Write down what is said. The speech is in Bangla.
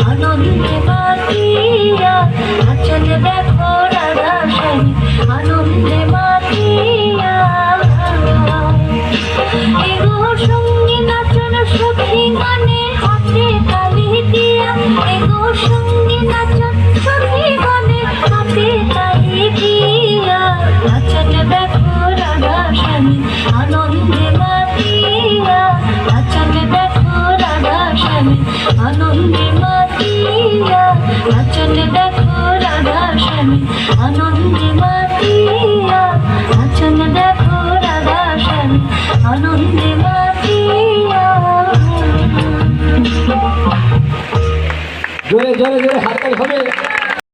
啊，那年月。আনন্দে মাতিয়া আচন দেখো রাধা শ্যাম আনন্দে মাতিয়া জোরে জোরে জোরে হাতের হবে।